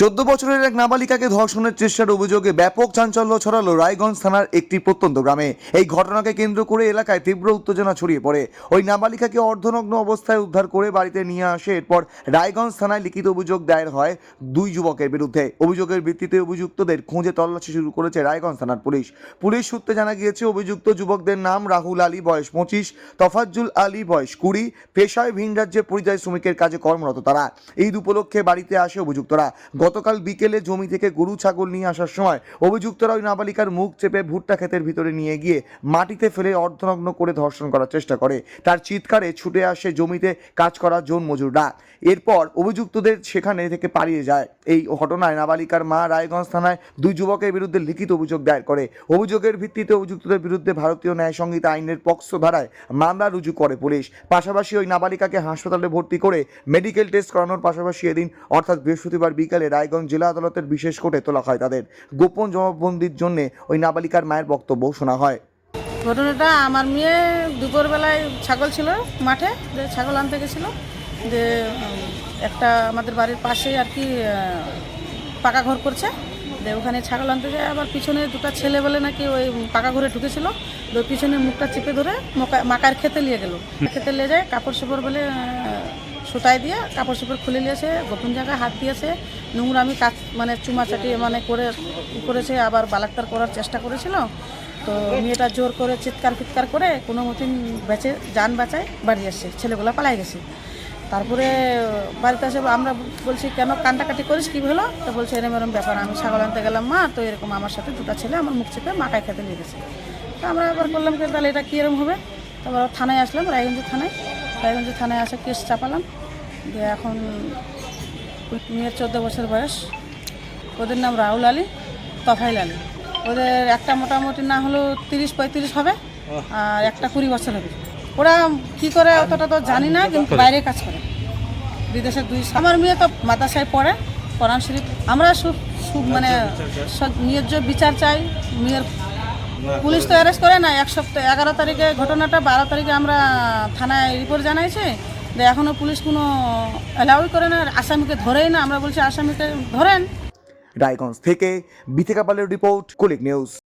চোদ্দ বছরের এক নাবালিকাকে ধর্ষণের চেষ্টার অভিযোগে ব্যাপক চাঞ্চল্য ছড়ালো রায়গঞ্জ থানার একটি প্রত্যন্ত গ্রামে। এই ঘটনাকে কেন্দ্র করে এলাকায় তীব্র উত্তেজনা ছড়িয়ে পড়ে। ওই নাবালিকাকে অর্ধনগ্ন অবস্থায় উদ্ধার করে বাড়িতে নিয়ে আসে। এরপর রায়গঞ্জ থানায় লিখিত অভিযোগ দায়ের হয় দুই যুবকের বিরুদ্ধে। অভিযোগের ভিত্তিতে অভিযুক্তদের খুঁজে তল্লাশি শুরু করেছে রায়গঞ্জ থানার পুলিশ। পুলিশ সূত্রে জানা গিয়েছে, অভিযুক্ত যুবকদের নাম রাহুল আলী, বয়স পঁচিশ, তফাজ্জুল আলী, বয়স কুড়ি, পেশায় ভিন রাজ্যে পরিযায়ী শ্রমিকের কাজে কর্মরত তারা। ঈদ উপলক্ষে বাড়িতে আসে অভিযুক্তরা। গতকাল বিকেলে জমি থেকে গরু, ছাগল নিয়ে আসার সময় অভিযুক্তরা ওই নাবালিকার মুখ চেপে ভুট্টা ক্ষেতের ভিতরে নিয়ে গিয়ে মাটিতে ফেলে অর্ধনগ্ন করে ধর্ষণ করার চেষ্টা করে। তার চিৎকারে ছুটে আসে জমিতে কাজ করা জোন মজুররা। এরপর অভিযুক্তদের সেখানে থেকে পালিয়ে যায়। এই ঘটনায় নাবালিকার মা রায়গঞ্জ থানায় দুই যুবকের বিরুদ্ধে লিখিত অভিযোগ দায়ের করে। অভিযোগের ভিত্তিতে অভিযুক্তদের বিরুদ্ধে ভারতীয় ন্যায় সংহিতা আইনের পক্সো ধারায় মামলা রুজু করে পুলিশ। পাশাপাশি ওই নাবালিকাকে হাসপাতালে ভর্তি করে মেডিকেল টেস্ট করানোর পাশাপাশি এদিন, অর্থাৎ বৃহস্পতিবার বিকালে রায়গঞ্জ জেলা আদালতের বিশেষ কোর্টে তোলা হয়। তাদের গোপন জবাববন্দির জন্য ওই নাবালিকার মায়ের বক্তব্য শোনা হয়। ঘটনাটা আমার মেয়ে দুপুরবেলায় ছাগল ছিল মাঠে ছাগল আনতে গেছিল। যে একটা আমাদের বাড়ির পাশে আর কি পাকা ঘর করছে। ওখানে ছাগল আনতে যায় আবার পিছনে দুটো ছেলে বলে নাকি ওই পাকা ঘরে ঢুকেছিল। তো পিছনে মুখটা চেপে ধরে মকা- মাকার খেতে নিয়ে গেল। খেতে নিয়ে যায় কাপড় চোপড় বলে সুতায় দিয়ে কাপড় চোপড় খুলে নিয়েছে গোপন জায়গায় হাত দিয়েছে। নোংরা আমি কাজ মানে চুমা চাটি মানে করে করেছে আবার বালাক্তার করার চেষ্টা করেছিল। তো মেয়েটা জোর করে চিৎকার ফিৎকার করে কোনো মতন বেঁচে যান বাঁচায় বাড়ি আসছে ছেলেগুলো পালাই গেছে। তারপরে বাড়িতে এসে আমরা বলছি কেন কান্টাকাটি করিস? কী হলো? তো বলছে এরম এরম ব্যাপার আমি ছাগল আনতে গেলাম মা তো এরকম আমার সাথে দুটো ছেলে আমার মুখ চেপে মাকায় খেতে নিয়ে গেছে। তো আমরা এবার বললাম কি তাহলে এটা কী এরম হবে? তারপর থানায় আসলাম রায়গঞ্জ থানায়। রায়গঞ্জ থানায় আসে কেস চাপালাম। দিয়ে এখন মেয়ের চোদ্দ বছর বয়স। ওদের নাম রাহুল আলী তফাইল আলী। ওদের একটা মোটামুটি না হলেও তিরিশ পঁয়ত্রিশ হবে আর একটা কুড়ি বছর হবে। ওরা কি করে অতটা তো জানি না, কিন্তু বাইরে কাজ করে। বিদেশে দুই আমার মেয়ে তো মাদ্রাসায় পড়ে, কোরআন শরীফ। আমরা সু- সু- মানে ন্যায্য বিচার চাই, মেয়ের পুলিশ তো অ্যারেস্ট করে না এক সপ্তাহ এগারো তারিখে ঘটনাটা, বারো তারিখে আমরা থানায় রিপোর্ট জানাইছি, যে এখনও পুলিশ কোনো অ্যালাউই করে না আসামিকে ধরেই না। আমরা বলছি, আসামিকে ধরেন। রায়গঞ্জ থেকে বিথিকা পালের রিপোর্ট, কুলিক নিউজ।